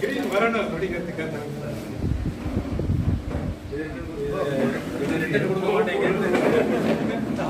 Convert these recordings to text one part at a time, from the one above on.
Green வரணும் அப்படிங்கிறதுக்காக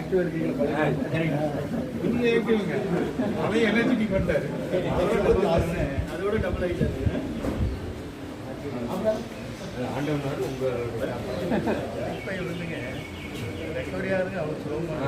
active இருக்கீங்களா? ஏற்றுங்க அவன் எனர்ஜிக்கு கொண்டாரு. அதோட டபுள் ஆகிட்டாரு ஆண்டவனார் உங்க ரெக்கவரியாக இருக்கு அவர் சுலபமாக